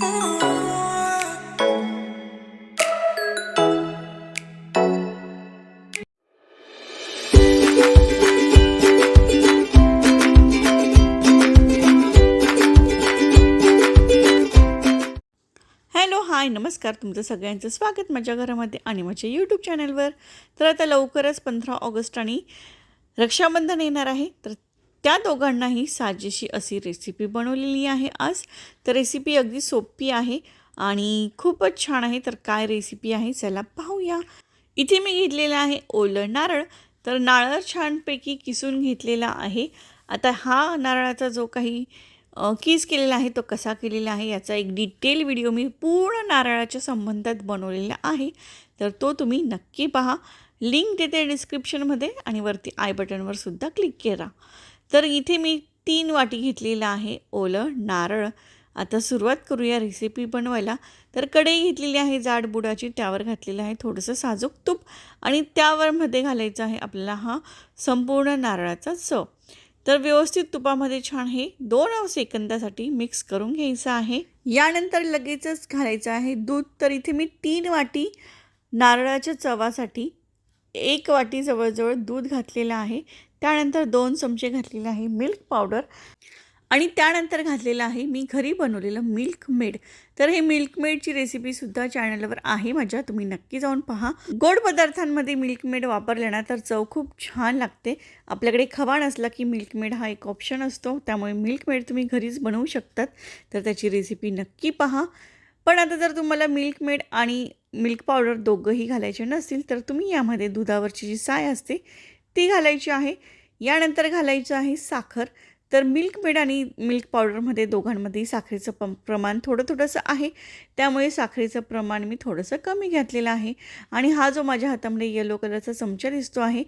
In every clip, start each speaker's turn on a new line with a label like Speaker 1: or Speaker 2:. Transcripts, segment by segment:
Speaker 1: Hello hi नमस्कार. तुमचं सगळ्यांचं स्वागत माझ्या घरामध्ये आणि माझ्या यूट्यूब चॅनलवर तर आता लवकरच पंधरा ऑगस्ट आणि रक्षाबंधन येणार आहे. तर त्या दोघांनाही साजेशी अशी रेसिपी बनवलेली आहे आज. तर रेसिपी अगदी सोपी आहे आणि खूपच छान आहे. तर काय रेसिपी आहे चला पाहूया. इथे मी घेतलेलं आहे ओलं नारळ. तर नारळ छानपैकी किसून घेतलेला आहे. आता हा नारळाचा जो काही किस केलेला आहे तो कसा केलेला आहे याचा एक डिटेल व्हिडिओ मी पूर्ण नारळाच्या संबंधात बनवलेला आहे. तर तो तुम्ही नक्की पहा. लिंक देते डिस्क्रिप्शनमध्ये आणि वरती आय बटनवर सुद्धा क्लिक करा. तर इथे मी तीन वाटी घेतलेलं आहे ओलं नारळ. आता सुरुवात करूया रेसिपी बनवायला. तर कढई घेतलेली आहे जाड बुडाची त्यावर घातलेलं आहे थोडंसं साजूक तूप आणि त्यावर मध्ये घालायचं आहे आपल्याला हा संपूर्ण नारळाचा चव. तर व्यवस्थित तुपामध्ये छान हे दोन सेकंदासाठी मिक्स करून घ्यायचं आहे. यानंतर लगेचच घालायचं आहे दूध. तर इथे मी तीन वाटी नारळाच्या चवासाठी एक वाटी जवळजवळ दूध घातलेलं आहे. त्यानंतर दोन चमचे घातलेले आहे मिल्क पावडर आणि त्यानंतर घातलेलं आहे मी घरी बनवलेलं मिल्क मेड. तर हे मिल्क मेडची रेसिपीसुद्धा चॅनलवर आहे माझ्या. तुम्ही नक्की जाऊन पहा. गोड पदार्थांमध्ये मिल्क मेड वापरले ना तर चव खूप छान लागते. आपल्याकडे खवा नसला की मिल्क मेड हा एक ऑप्शन असतो. त्यामुळे मिल्क मेड तुम्ही घरीच बनवू शकतात. तर त्याची रेसिपी नक्की पहा. पण आता जर तुम्हाला मिल्क मेड आणि मिल्क पावडर दोघंही घालायचे नसतील तर तुम्ही यामध्ये दुधावरची जी साय असते ती घालायची आहे. यानंतर घालायचं आहे साखर. तर मिल्क मेड आणि मिल्क पावडरमध्ये दोघांमध्ये साखरेचं प प्रमाण थोडं थोडंसं आहे. त्यामुळे साखरेचं प्रमाण मी थोडंसं कमी घातलेलं आहे. आणि हा जो माझ्या हातामध्ये येलो कलरचा चमचा दिसतो आहे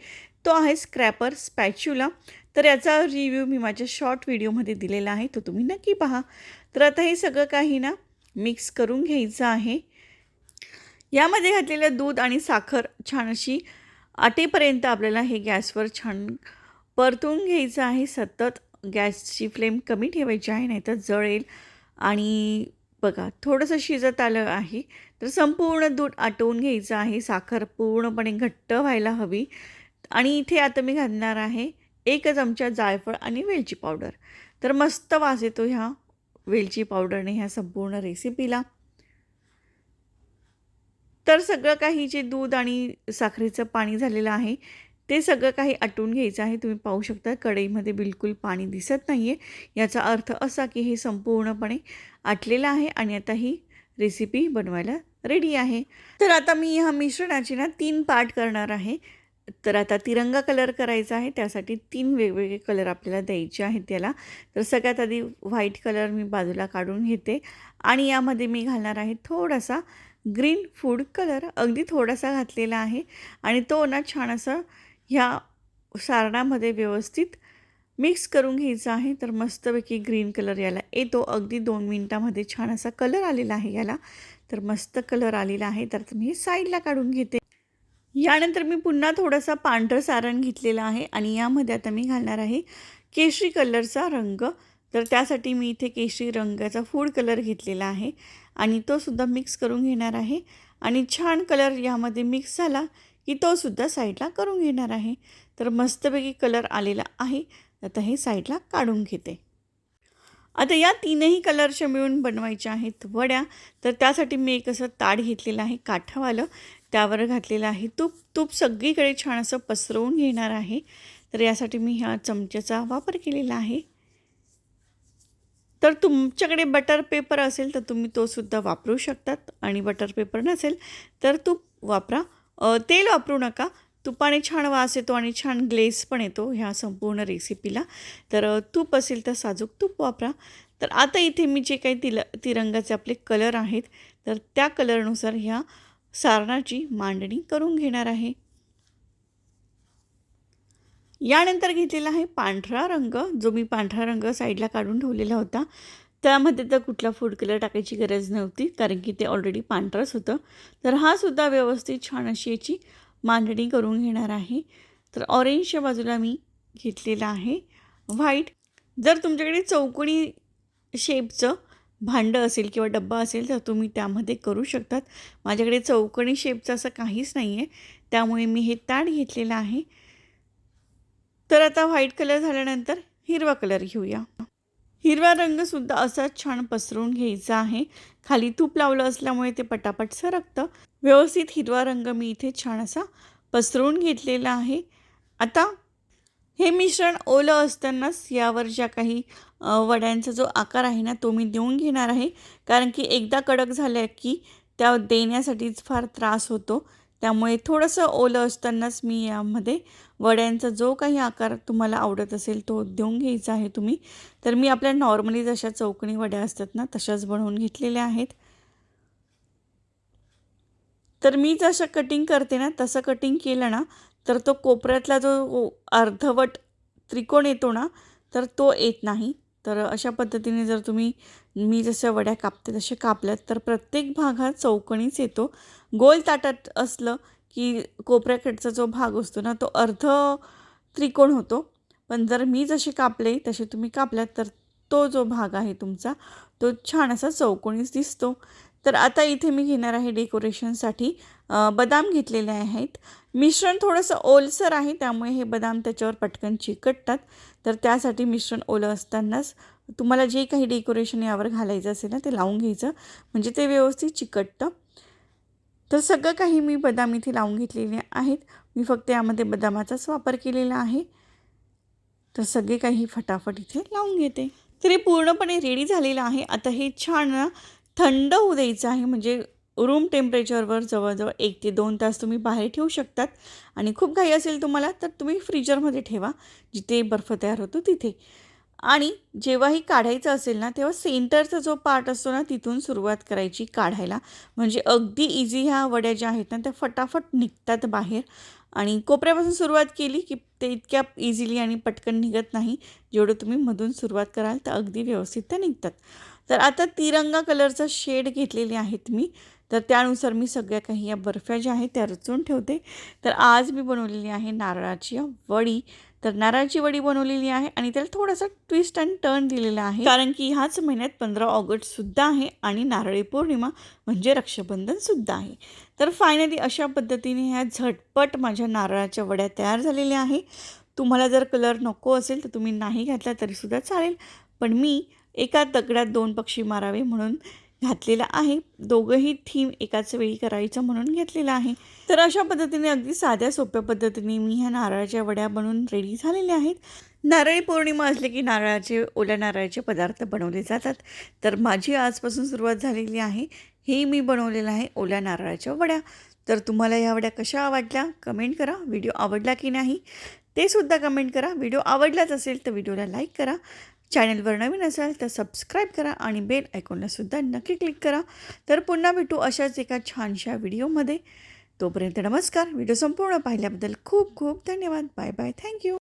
Speaker 1: तो आहे स्क्रॅपर स्पॅच्युला तर याचा रिव्ह्यू मी माझ्या शॉर्ट व्हिडिओमध्ये दिलेला आहे तो तुम्ही नक्की पहा. तर आता हे सगळं काही ना मिक्स करून घ्यायचं आहे. यामध्ये घातलेलं दूध आणि साखर छान अशी आटेपर्यंत आपल्याला हे गॅसवर छान परतून घ्यायचं आहे. सतत गॅसची फ्लेम कमी ठेवायची आहे नाहीतर जळेल. आणि बघा थोडंसं शिजत आलं आहे तर संपूर्ण दूध आटवून घ्यायचं आहे. साखर पूर्णपणे घट्ट व्हायला हवी. आणि इथे आता मी घालणार आहे एक चमचा जायफळ आणि वेलची पावडर. तर मस्त वास येतो ह्या वेलची पावडरने ह्या संपूर्ण रेसिपीला तर सगळं काही जे दूध आणि साखरेचं पाणी झालेलं आहे ते सगळं काही आटून घ्यायचं आहे. तुम्ही पाहू शकता कढईमध्ये बिलकुल पाणी दिसत नाही आहे याचा अर्थ असा की हे संपूर्णपणे आटलेलं आहे आणि आता ही रेसिपी बनवायला रेडी आहे. तर आता मी ह्या मिश्रणाची ना तीन पार्ट करणार आहे. तर आता तिरंगा कलर करायचा आहे. त्यासाठी तीन वेगवेगळे कलर आपल्याला द्यायचे आहेत त्याला. तर सगळ्यात आधी व्हाईट कलर मी बाजूला काढून घेते. आणि यामध्ये मी घालणार आहे थोडासा ग्रीन फूड कलर अगदी थोडासा घातलेला आहे आणि तो ना छान असं ह्या सारणामध्ये व्यवस्थित मिक्स करून घ्यायचा आहे. तर मस्तपैकी ग्रीन कलर याला येतो. अगदी दोन मिनटामध्ये छान असा कलर आलेला आहे याला. तर मस्त कलर आलेला आहे. तर मी हे साईडला काढून घेते. यानंतर मी पुन्हा थोडासा पांढरं सारण घेतलेलं आहे आणि यामध्ये आता मी घालणार आहे केशरी कलरचा रंग. तर त्यासाठी मी इथे केशरी रंगाचा फूड कलर घेतलेला आहे आणि तो सुद्धा मिक्स करून घेणार आहे. आणि छान कलर यामध्ये मिक्स झाला की तो सुद्धा साईडला करून घेणार आहे. तर मस्तपैकी कलर आलेला आहे. आता हे साईडला काढून घेते. आता या तीनही कलरच्या मिळून बनवायच्या आहेत वड्या. तर त्यासाठी मी एक असं ताड घेतलेलं आहे काठावालं. त्यावर घातलेलं आहे तूप. तूप सगळीकडे छान असं पसरवून घेणार आहे. तर यासाठी मी ह्या चमच्याचा वापर केलेला आहे. तर तुमच्याकडे बटर पेपर असेल तर तुम्ही तो सुद्धा वापरू शकतात. आणि बटर पेपर नसेल तर तूप वापरा. तेल वापरू नका. तुपाने छान वास येतो आणि छान ग्लेस पण येतो ह्या संपूर्ण रेसिपीला तर तूप असेल तर साजूक तूप वापरा. तर आता इथे मी जे काही तिल तिरंगाचे आपले कलर आहेत तर त्या कलरनुसार ह्या सारणाची मांडणी करून घेणार आहे. यानंतर घेतलेला आहे पांढरा रंग जो मी पांढरा रंग साईडला काढून ठेवलेला होता. त्यामध्ये तर कुठला फूड कलर टाकायची गरज नव्हती कारण की ते ऑलरेडी पांढरंच होतं. तर हा सुद्धा व्यवस्थित छान अशी याची मांडणी करून घेणार आहे. तर ऑरेंजच्या बाजूला मी घेतलेला आहे. व्हाईट जर तुमच्याकडे चौकोनी शेपचं भांडं असेल किंवा डब्बा असेल तर तुम्ही त्यामध्ये करू शकतात. माझ्याकडे चौकणी शेपचं असं काहीच नाही आहे त्यामुळे मी हे ताट घेतलेलं आहे. तर आता व्हाईट कलर झाल्यानंतर हिरवा कलर घेऊया. हिरवा रंगसुद्धा असाच छान पसरून घ्यायचा आहे. खाली तूप लावलं असल्यामुळे ते पटापट सरकतं. व्यवस्थित हिरवा रंग मी इथे छान असा पसरवून घेतलेला आहे. आता हे मिश्रण ओलं असतानाच यावर ज्या काही वड्यांचा जो आकार आहे ना तो मी देऊन घेणार आहे. कारण की एकदा कडक झाल्या की त्या देण्यासाठीच फार त्रास होतो. त्यामुळे थोडंसं ओलं असतानाच मी यामध्ये वड्यांचा जो काही आकार तुम्हाला आवडत असेल तो देऊन घ्यायचा आहे तुम्ही. तर मी आपल्या नॉर्मली जशा चौकणी वड्या असतात ना तशाच बनवून घेतलेल्या आहेत. तर मी जसं कटिंग करते ना तसं कटिंग केलं ना तर तो कोपऱ्यातला जो अर्धवट त्रिकोण येतो ना तर तो येत नाही. तर अशा पद्धतीने जर तुम्ही मी जशा वड्या कापते तसे कापल्यात तर प्रत्येक भाग हा चौकणीच येतो. गोल ताटात असलं की कोपऱ्याकडचा जो भाग असतो ना तो अर्ध त्रिकोण होतो. पण जर मी जसे कापले तसे तुम्ही कापल्यात तर तो जो भाग आहे तुमचा तो छान असा चौकोणीच दिसतो. तर आता इथे मी घेणार आहे डेकोरेशनसाठी बदाम घेतलेले आहेत. मिश्रण थोडंसं ओलसर आहे त्यामुळे हे बदाम त्याच्यावर पटकन चिकटतात. तर त्यासाठी मिश्रण ओलं असतानाच तुम्हाला जे काही डेकोरेशन यावर घालायचं असेल ना ते लावून घ्यायचं. म्हणजे ते व्यवस्थित चिकटतं. तर सगळं काही मी बदाम इथे लावून घेतलेले आहेत. मी फक्त यामध्ये बदामाचाच वापर केलेला आहे. तर सगळे काही फटाफट इथे लावून घेते. तर हे पूर्णपणे रेडी झालेलं आहे. आता हे छान थंड होऊ द्यायचं आहे. म्हणजे रूम टेम्परेचरवर जवळजवळ एक ते दोन तास तुम्ही बाहेर ठेवू शकतात. आणि खूप घाई असेल तुम्हाला तर तुम्ही फ्रीजरमध्ये ठेवा. जिथे बर्फ तयार होतो तिथे. आणि जेव्हाही काढायचं असेल ना तेव्हा सेंटरचा जो पार्ट असतो ना तिथून सुरुवात करायची काढायला. म्हणजे अगदी इझी ह्या वड्या ज्या आहेत ना त्या फटाफट निघतात बाहेर. आणि कोपऱ्यापासून सुरुवात केली की ते इतक्या इझिली आणि पटकन निघत नाही. जेवढं तुम्ही मधून सुरुवात कराल तर अगदी व्यवस्थित त्या निघतात. तर आता तिरंगा कलरचा शेड घेतलेले आहेत मी. तर त्यानुसार मी सगळ्या काही या बर्फ्या ज्या आहेत त्या रचून ठेवते. तर आज मी बनवलेली आहे नारळाची वडी. तर नारळाची वडी बनवलेली आहे आणि त्याला थोडासा ट्विस्ट अँड टर्न दिलेला आहे. कारण की ह्याच महिन्यात पंधरा ऑगस्टसुद्धा आहे आणि नारळी पौर्णिमा म्हणजे रक्षाबंधनसुद्धा आहे. तर फायनली अशा पद्धतीने ह्या झटपट माझ्या नारळाच्या वड्या तयार झालेल्या आहे. तुम्हाला जर कलर नको असेल तर तुम्ही नाही घातला तरीसुद्धा चालेल. पण मी एका दगडात दोन पक्षी मारावे म्हणून घातलेला आहे. दोघंही थीम एकाच वेळी करायचं म्हणून घेतलेला आहे. तर अशा पद्धतीने अगदी साध्या सोप्या पद्धतीने मी ह्या नारळाच्या वड्या बनवून रेडी झालेल्या आहेत. नारळी पौर्णिमा असले की नारळाचे ओल्या नारळाचे पदार्थ बनवले जातात. तर माझी आजपासून सुरुवात झालेली आहे. हे मी बनवलेलं आहे ओल्या नारळाच्या वड्या. तर तुम्हाला ह्या वड्या कशा आवडल्या कमेंट करा. व्हिडिओ आवडला की नाही ते सुद्धा कमेंट करा. व्हिडिओ आवडलाच असेल तर व्हिडिओला लाईक करा. चॅनलवर नवीन असाल तर सबस्क्राईब करा आणि बेल आयकॉनला नक्की क्लिक करा. तर पुन्हा भेटू अशाच एका छानशा व्हिडिओमध्ये तोपर्यंत नमस्कार. व्हिडिओ संपूर्ण पाहिल्याबद्दल खूप खूप धन्यवाद. Bye bye thank you